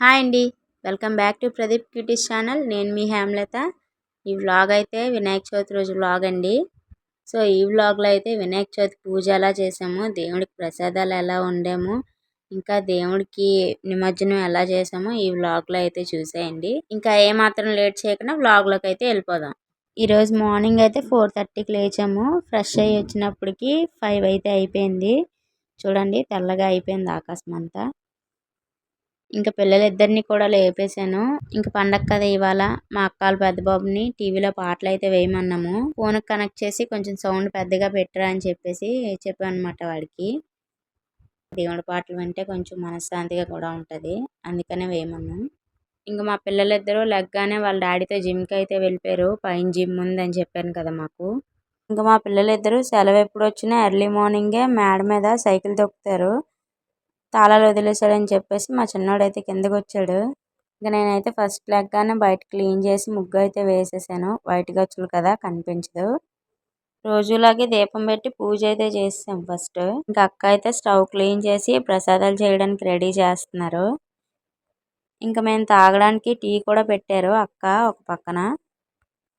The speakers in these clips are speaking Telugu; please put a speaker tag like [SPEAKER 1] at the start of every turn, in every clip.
[SPEAKER 1] హాయ్ అండి. Welcome back to Pradeep cuties channel. నేను మీ హేమలత. ఈ వ్లాగ్ అయితే వినాయక చవితి రోజు వ్లాగ్ అండి. సో ఈ వ్లాగ్లో అయితే వినాయక చవితి పూజ ఎలా చేసాము దేవుడికి ప్రసాదాలు ఎలా వండాము ఇంకా దేవుడికి నిమజ్జనం ఎలా చేసామో ఈ వ్లాగ్లో అయితే చూసేయండి. ఇంకా ఏమాత్రం లేట్ చేయకుండా వ్లాగ్లోకి అయితే వెళ్ళిపోదాం. ఈరోజు మార్నింగ్ అయితే ఫోర్ థర్టీకి లేచాము. ఫ్రెష్ అయ్యి వచ్చినప్పటికి ఫైవ్ అయితే అయిపోయింది. చూడండి తెల్లగా అయిపోయింది ఆకాశం అంతా ఇంకా పిల్లలిద్దరిని కూడా లేపేశాను. ఇంకా పండగ కదా ఇవాళ మా అక్కల పెద్ద బాబుని టీవీలో పాటలు అయితే వేయమన్నాము. ఫోన్ కనెక్ట్ చేసి కొంచెం సౌండ్ పెద్దగా పెట్టరా అని చెప్పేసి చెప్పాను అనమాట వాడికి. దేవుడి పాటలు వింటే కొంచెం మనశ్శాంతిగా కూడా ఉంటుంది. అందుకనే వేయమన్నాం. ఇంకా మా పిల్లలిద్దరూ లెగ్గానే వాళ్ళ డాడీతో జిమ్కి అయితే వెళ్ళిపోయారు. పైన జిమ్ ఉందని చెప్పాను కదా మాకు. ఇంకా మా పిల్లలిద్దరూ సెలవు ఎప్పుడు వచ్చినా ఎర్లీ మార్నింగే మేడ మీద సైకిల్ తొక్కుతారు. తాళాలు వదిలేసాడని చెప్పేసి మా చిన్నోడైతే కిందకి వచ్చాడు ఇంకా నేనైతే ఫస్ట్ లెగ్గానే బయట క్లీన్ చేసి ముగ్గు అయితే వేసేసాను. వైట్ గచ్చులు కదా కనిపించదు. రోజులాగే దీపం పెట్టి పూజ అయితే చేసాం ఫస్ట్. ఇంకా అక్క అయితే స్టవ్ క్లీన్ చేసి ప్రసాదాలు చేయడానికి రెడీ చేస్తున్నారు. ఇంకా మేము తాగడానికి టీ కూడా పెట్టారు అక్క ఒక పక్కన.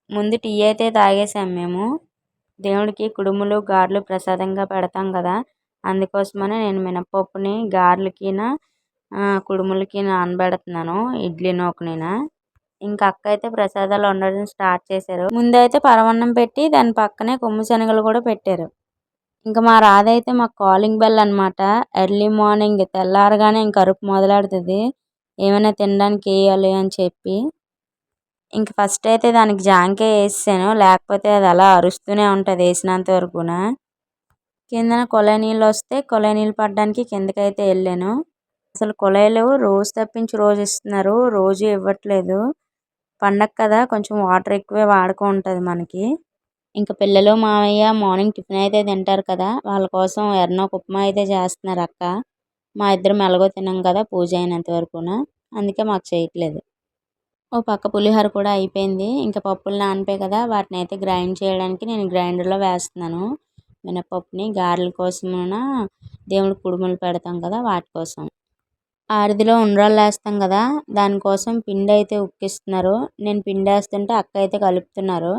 [SPEAKER 1] ముందు టీ అయితే తాగేసాం మేము. దేవుడికి కుడుములు గారెలు ప్రసాదంగా పెడతాం కదా. అందుకోసమనే నేను మినపప్పుని గారెలకిన కుడుములకి నానబెడుతున్నాను ఇడ్లీ నూకనిన. ఇంకా అక్క అయితే ప్రసాదాలు వండడం స్టార్ట్ చేశారు. ముందైతే పరవన్నం పెట్టి దాని పక్కనే కొమ్ము శనగలు కూడా పెట్టారు. ఇంకా మా రాధ అయితే మా కాలింగ్ బెల్ అనమాట ఎర్లీ మార్నింగ్ తెల్లారగానే ఇంక అరుపు మొదలాడుతుంది. ఏమైనా తినడానికి వేయాలి అని చెప్పి. ఇంక ఫస్ట్ అయితే దానికి జాంకాయ వేసాను లేకపోతే అది అలా అరుస్తూనే ఉంటుంది వేసినంత వరకున. కిందన కొలాయి నీళ్ళు వస్తే కొలాయి నీళ్ళు పడడానికి కిందకైతే వెళ్ళాను. అసలు కొలాయిలు రోజు తప్పించి రోజు ఇస్తున్నారు రోజు ఇవ్వట్లేదు. పండగ కదా కొంచెం వాటర్ ఎక్కువే వాడుకో ఉంటుంది మనకి. ఇంకా పిల్లలు మావయ్య మార్నింగ్ టిఫిన్ అయితే తింటారు కదా వాళ్ళ కోసం ఎర్న ఉప్మా అయితే చేస్తున్నారు అక్క. మా ఇద్దరం ఎలాగో తినాం కదా పూజ అయినంత వరకున. అందుకే మాకు చేయట్లేదు. ఓ పక్క పులిహోర కూడా అయిపోయింది. ఇంకా పప్పులు నానిపోయి కదా వాటిని అయితే గ్రైండ్ చేయడానికి నేను గ్రైండర్లో వేస్తున్నాను. మినపప్పుని గారెల కోసమున దేవుడి కుడుములు పెడతాం కదా వాటి కోసం. ఆరిదిలో ఉండ్రాళ్ళు వేస్తాం కదా దానికోసం పిండి అయితే ఉక్కిస్తున్నారు. నేను పిండి వేస్తుంటే అక్క అయితే కలుపుతున్నారు.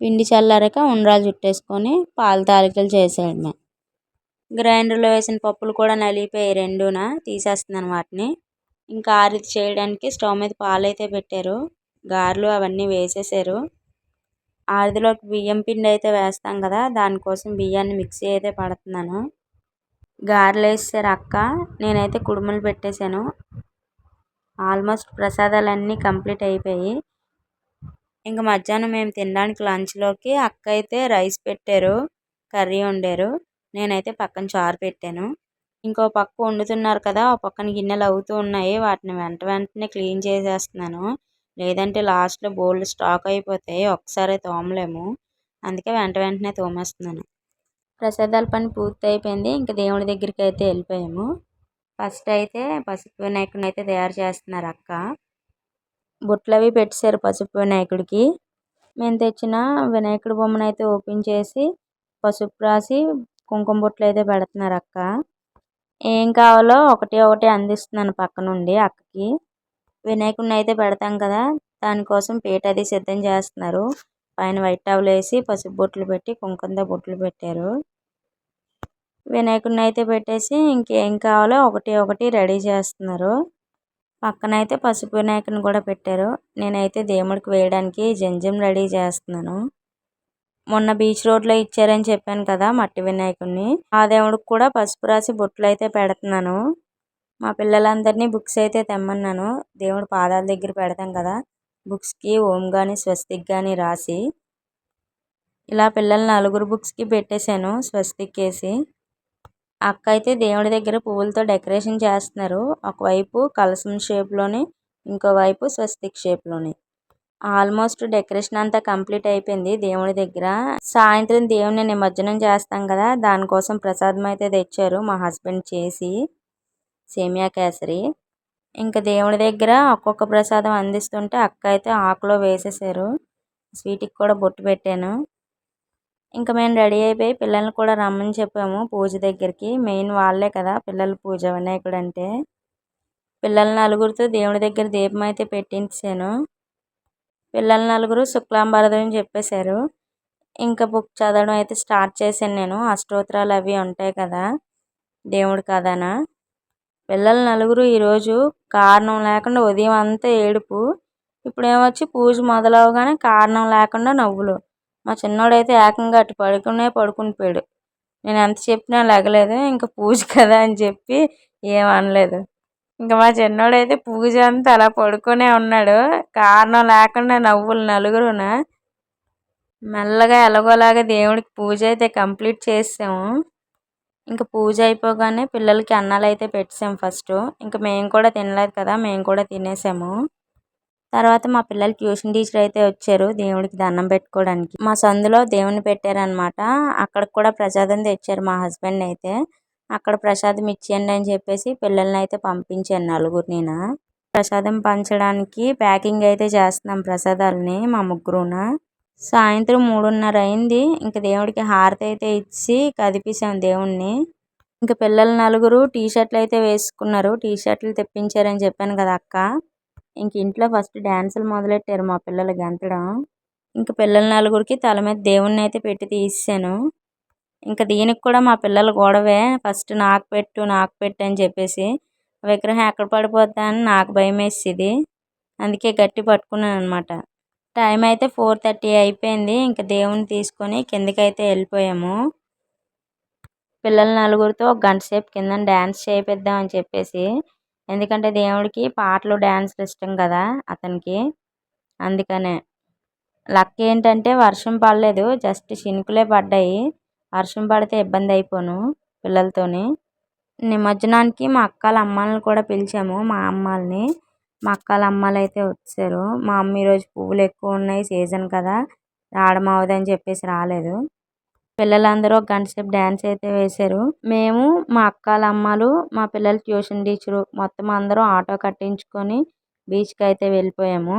[SPEAKER 1] పిండి చల్లారాక ఉండ్రాలు చుట్టేసుకొని పాల తాలికలు చేసేయడమే గ్రైండర్లో వేసిన పప్పులు కూడా నలిగిపోయి రెండున తీసేస్తున్నాను వాటిని. ఇంకా ఆరిది చేయడానికి స్టవ్ మీద పాలు అయితే పెట్టారు. గారెలు అవన్నీ వేసేసారు. ఆరిదిలోకి బియ్యం పిండి అయితే వేస్తాం కదా దానికోసం బియ్యాన్ని మిక్సీ అయితే పడుతున్నాను. గారెలు వేస్తారు అక్క నేనైతే కుడుములు పెట్టేశాను. ఆల్మోస్ట్ ప్రసాదాలన్నీ కంప్లీట్ అయిపోయి ఇంకా మధ్యాహ్నం మేము తినడానికి లంచ్లోకి అక్క అయితే రైస్ పెట్టారు కర్రీ వండారు. నేనైతే పక్కన చారు పెట్టాను. ఇంకో పక్క వండుతున్నారు కదా ఆ పక్కన గిన్నెలు అవుతూ ఉన్నాయి వాటిని వెంట వెంటనే క్లీన్ చేసేస్తున్నాను. లేదంటే లాస్ట్లో బోల్డ్ స్టాక్ అయిపోతాయి ఒకసారి తోమలేము. అందుకే వెంట వెంటనే తోమేస్తున్నాను. ప్రసాదాల పని పూర్తి అయిపోయింది ఇంకా దేవుడి దగ్గరికి అయితే వెళ్ళిపోయాము. ఫస్ట్ అయితే పసుపు వినాయకుడిని అయితే తయారు చేస్తున్నారు అక్క. బుట్టలు అవి పెట్టేశారు పసుపు వినాయకుడికి. మేము తెచ్చిన వినాయకుడి బొమ్మను అయితే ఓపెన్ చేసి పసుపు రాసి కుంకుమ బుట్టలు అయితే పెడుతున్నారు అక్క. ఏం కావాలో ఒకటి ఒకటి అందిస్తున్నాను పక్క నుండి అక్కకి. వినాయకుడిని అయితే పెడతాం కదా దానికోసం పీట అది సిద్ధం చేస్తున్నారు. పైన వైట్ టవల్ వేసి పసుపు బొట్లు పెట్టి కుంకుమతో బొట్లు పెట్టారు. వినాయకుడిని అయితే పెట్టేసి ఇంకేం కావాలో ఒకటి ఒకటి రెడీ చేస్తున్నారు. పక్కన అయితే పసుపు వినాయకుని కూడా పెట్టారు. నేనైతే దేవుడికి వేయడానికి జంజం రెడీ చేస్తున్నాను. మొన్న బీచ్ రోడ్లో ఇచ్చారని చెప్పాను కదా మట్టి వినాయకుడిని. ఆ దేవుడికి కూడా పసుపు రాసి బొట్లు అయితే పెడుతున్నాను. మా పిల్లలందరినీ బుక్స్ అయితే తెమ్మన్నాను. దేవుడి పాదాల దగ్గర పెడతాం కదా బుక్స్కి ఓం కానీ స్వస్తిక్ కానీ రాసి ఇలా పిల్లల నలుగురు బుక్స్కి పెట్టేశాను స్వస్తిక్ వేసి అక్క అయితే దేవుడి దగ్గర పువ్వులతో డెకరేషన్ చేస్తున్నారు. ఒకవైపు కలసం షేప్లోని ఇంకోవైపు స్వస్తిక్ షేప్లోని. ఆల్మోస్ట్ డెకరేషన్ అంతా కంప్లీట్ అయిపోయింది దేవుడి దగ్గర. సాయంత్రం దేవుని నిమజ్జనం చేస్తాం కదా దానికోసం ప్రసాదం అయితే తెచ్చారు మా హస్బెండ్ చేసి. సేమియా కేసరి. ఇంకా దేవుడి దగ్గర ఒక్కొక్క ప్రసాదం అందిస్తుంటే అక్క అయితే ఆకులో వేసేసారు. స్వీట్కి కూడా బొట్టు పెట్టాను. ఇంకా మేము రెడీ అయిపోయి పిల్లల్ని కూడా రమ్మని చెప్పాము పూజ దగ్గరికి. మెయిన్ వాళ్ళే కదా పిల్లల పూజ వినాయకుడు అంటే పిల్లల నలుగురితో దేవుడి దగ్గర దీపం అయితే పెట్టించాను పిల్లల నలుగురు శుక్లాంబరదం చెప్పేశారు. ఇంకా బుక్ చదవడం అయితే స్టార్ట్ చేశాను నేను. అష్టోత్తరాలు అవి ఉంటాయి కదా దేవుడి కథన. పిల్లలు నలుగురు ఈరోజు కారణం లేకుండా ఉదయం అంతా ఏడుపు. ఇప్పుడు ఏమొచ్చి పూజ మొదలవగానే కారణం లేకుండా నవ్వులు. మా చిన్నోడైతే ఏకంగా అటు పడుకునే పడుకుని పోయాడు. నేను ఎంత చెప్పినా లెగలేదు ఇంకా పూజ కదా అని చెప్పి ఏమనలేదు ఇంకా మా చిన్నోడైతే పూజ అంతా అలా పడుకునే ఉన్నాడు. కారణం లేకుండా నవ్వులు నలుగురున. మెల్లగా ఎలాగోలాగా దేవుడికి పూజ అయితే కంప్లీట్ చేసాము ఇంకా పూజ అయిపోగానే పిల్లలకి అన్నాలు అయితే పెట్టేసాము ఫస్ట్. ఇంకా మేము కూడా తినలేదు కదా మేము కూడా తినేసాము. తర్వాత మా పిల్లలు ట్యూషన్ టీచర్ అయితే వచ్చారు దేవుడికి దండం పెట్టుకోవడానికి. మా సందులో దేవుని పెట్టారనమాట అక్కడికి కూడా ప్రసాదం తెచ్చారు మా హస్బెండ్ అయితే. అక్కడ ప్రసాదం ఇచ్చేయండి అని చెప్పేసి పిల్లల్ని అయితే పంపించాను నేను. ప్రసాదం పంచడానికి ప్యాకింగ్ అయితే చేస్తున్నాం ప్రసాదాలని మా ముగ్గురున. సాయంత్రం మూడున్నర అయింది. ఇంక దేవుడికి హారతి అయితే ఇచ్చి కదిపేసాం దేవుణ్ణి. ఇంక పిల్లలు నలుగురు టీ షర్ట్లు అయితే వేసుకున్నారు. టీ షర్ట్లు తెప్పించారని చెప్పాను కదా అక్క. ఇంక ఇంట్లో ఫస్ట్ డ్యాన్సులు మొదలెట్టారు మా పిల్లలు గెంతడం. ఇంక పిల్లల నలుగురికి తల మీద దేవుణ్ణి అయితే పెట్టి తీసాను ఇంకా దీనికి కూడా మా పిల్లలు గొడవే. ఫస్ట్ నాకు పెట్టు నాకు పెట్టు అని చెప్పేసి విగ్రహం ఎక్కడ పడిపోద్దా అని నాకు భయం వేసేది అందుకే గట్టి పట్టుకున్నాను అనమాట టైం అయితే ఫోర్ థర్టీ అయిపోయింది. ఇంకా దేవుని తీసుకొని కిందకైతే వెళ్ళిపోయాము. పిల్లల నలుగురితో ఒక గంట సేపు కింద డ్యాన్స్ చేపిద్దాం అని చెప్పేసి. ఎందుకంటే దేవుడికి పాటలు డ్యాన్స్లు ఇష్టం కదా అతనికి. అందుకనే. లక్ ఏంటంటే వర్షం పడలేదు. జస్ట్ చినుకులే పడ్డాయి. వర్షం పడితే ఇబ్బంది అయిపోను పిల్లలతోని. నిమజ్జనానికి మా అక్కల అమ్మాలను కూడా పిలిచాము మా అమ్మాలని. మా అక్కల అమ్మలు అయితే వచ్చారు. మా అమ్మ ఈరోజు పువ్వులు ఎక్కువ ఉన్నాయి సీజన్ కదా. రావడం అవ్వదని చెప్పేసి రాలేదు. పిల్లలందరూ ఒక గంట సేపు డ్యాన్స్ అయితే వేశారు. మేము మా అక్కల అమ్మలు మా పిల్లలు ట్యూషన్ టీచరు మొత్తం అందరం ఆటో కట్టించుకొని బీచ్కి అయితే వెళ్ళిపోయాము.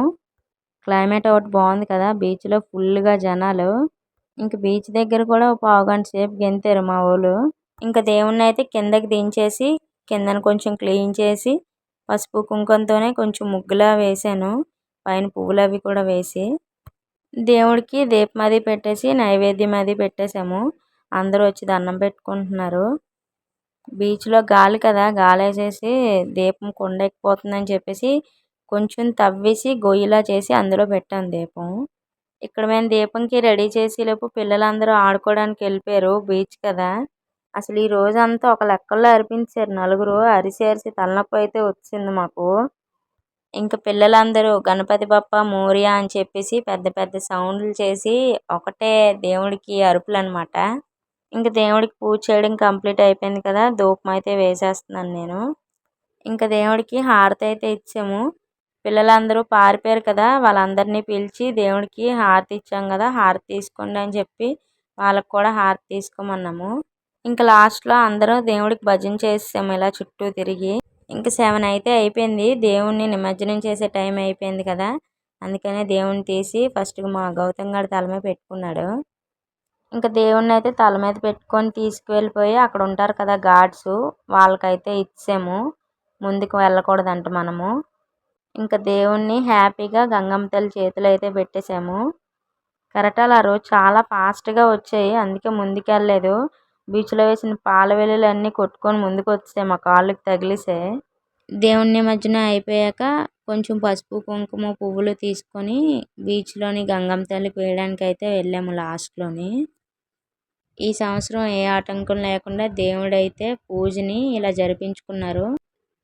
[SPEAKER 1] క్లైమేట్ ఒకటి బాగుంది కదా బీచ్లో ఫుల్గా జనాలు. ఇంక బీచ్ దగ్గర కూడా ఒక పావు గంట సేపు గెంతారు మా వాళ్ళు ఇంకా దేవుణ్ణి అయితే కిందకి దించేసి కిందన కొంచెం క్లీన్ చేసి పసుపు కుంకుమతోనే కొంచెం ముగ్గులా వేసాను. పైన పువ్వులు అవి కూడా వేసి దేవుడికి దీపం అది పెట్టేసి నైవేద్యం అది పెట్టేసాము అందరూ వచ్చి దండం పెట్టుకుంటున్నారు. బీచ్లో గాలి కదా గాలి వేసేసి దీపం కొండ ఎక్కిపోతుందని చెప్పేసి కొంచెం తవ్వేసి గొయ్యిలా చేసి అందులో పెట్టాను దీపం. ఇక్కడ మేము దీపంకి రెడీ చేసేలోపు పిల్లలందరూ ఆడుకోవడానికి వెళ్ళిపోయారు. బీచ్ కదా. అసలు ఈ రోజంతా ఒక లెక్కల్లో అరిపించారు. నలుగురు అరిసి అరిసి తలనొప్పి అయితే వచ్చింది మాకు. ఇంకా పిల్లలందరూ గణపతి బప్ప మోరియా అని చెప్పేసి పెద్ద పెద్ద సౌండ్లు చేసి ఒకటే దేవుడికి అరుపులు అనమాట ఇంకా దేవుడికి పూజ చేయడం కంప్లీట్ అయిపోయింది కదా ధూపం అయితే వేసేస్తున్నాను నేను. ఇంకా దేవుడికి హారతి అయితే ఇచ్చాము. పిల్లలందరూ పారిపోయారు కదా వాళ్ళందరినీ పిలిచి దేవుడికి హారతి ఇచ్చాం కదా హారతి తీసుకోండి అని చెప్పి వాళ్ళకు కూడా హారతి తీసుకోమన్నాము. ఇంకా లాస్ట్లో అందరూ దేవుడికి భజన చేసాము ఇలా చుట్టూ తిరిగి. ఇంకా సెవెన్ అయితే అయిపోయింది. దేవుణ్ణి నిమజ్జనం చేసే టైం అయిపోయింది కదా. అందుకనే దేవుణ్ణి తీసి ఫస్ట్ మా గౌతమ్ గారి తల మీద పెట్టుకున్నాడు. ఇంకా దేవుణ్ణి అయితే తల మీద పెట్టుకొని తీసుకువెళ్ళిపోయి అక్కడ ఉంటారు కదా గాడ్స్ వాళ్ళకైతే ఇచ్చాము ముందుకు వెళ్ళకూడదంట మనము. ఇంకా దేవుణ్ణి హ్యాపీగా గంగమ్మ తల్లి చేతులు అయితే పెట్టేశాము కరెక్ట్ ఆ రోజు చాలా ఫాస్ట్గా వచ్చాయి. అందుకే ముందుకెళ్ళలేదు. బీచ్లో వేసిన పాల వెల్లులు అన్నీ కొట్టుకొని ముందుకు వచ్చాయి మా కాళ్ళకి తగిలిసే. దేవుని నిమజ్జనం అయిపోయాక కొంచెం పసుపు కుంకుమ పువ్వులు తీసుకొని బీచ్లోని గంగమ్మ తల్లికి వేయడానికి అయితే వెళ్ళాము లాస్ట్లోని. ఈ సంవత్సరం ఏ ఆటంకం లేకుండా దేవుడైతే పూజని ఇలా జరిపించుకున్నారు.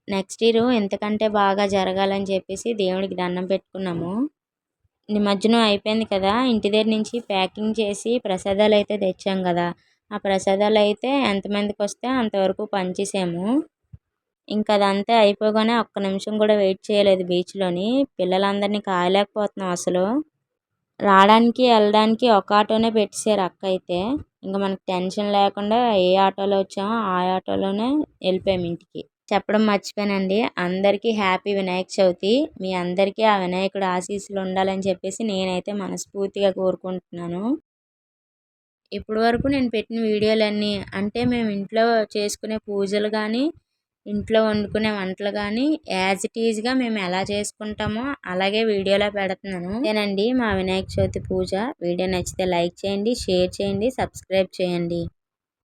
[SPEAKER 1] నెక్స్ట్ ఇయర్ ఎంతకంటే బాగా జరగాలని చెప్పేసి దేవుడికి దండం పెట్టుకున్నాము. నిమజ్జనం అయిపోయింది కదా ఇంటి దగ్గర నుంచి ప్యాకింగ్ చేసి ప్రసాదాలు అయితే తెచ్చాం కదా. ఆ ప్రసాదాలు అయితే ఎంతమందికి వస్తే అంతవరకు పంచేసాము. ఇంకా అదంతా అయిపోగానే ఒక్క నిమిషం కూడా వెయిట్ చేయలేదు బీచ్లోని. పిల్లలందరినీ కాయలేకపోతున్నాం అసలు. రావడానికి వెళ్ళడానికి ఒక ఆటోనే పెట్టేశారు అక్క అయితే. ఇంకా మనకి టెన్షన్ లేకుండా ఏ ఆటోలో వచ్చామో ఆ ఆటోలోనే వెళ్ళిపోయాము ఇంటికి. చెప్పడం మర్చిపోయానండి. అందరికీ హ్యాపీ వినాయక చవితి. మీ అందరికీ ఆ వినాయకుడు ఆశీస్సులు ఉండాలని చెప్పేసి నేనైతే మనస్ఫూర్తిగా కోరుకుంటున్నాను. ఇప్పటి వరకు నేను పెట్టిన వీడియోలన్నీ అంటే మేము ఇంట్లో చేసుకునే పూజలు కానీ ఇంట్లో వండుకునే వంటలు కానీ యాజ్ ఇట్ ఈజ్గా మేము ఎలా చేసుకుంటామో అలాగే వీడియోలో పెడుతున్నాను. ఇదేనండి మా వినాయక చవితి పూజ. వీడియో నచ్చితే లైక్ చేయండి షేర్ చేయండి సబ్స్క్రైబ్ చేయండి.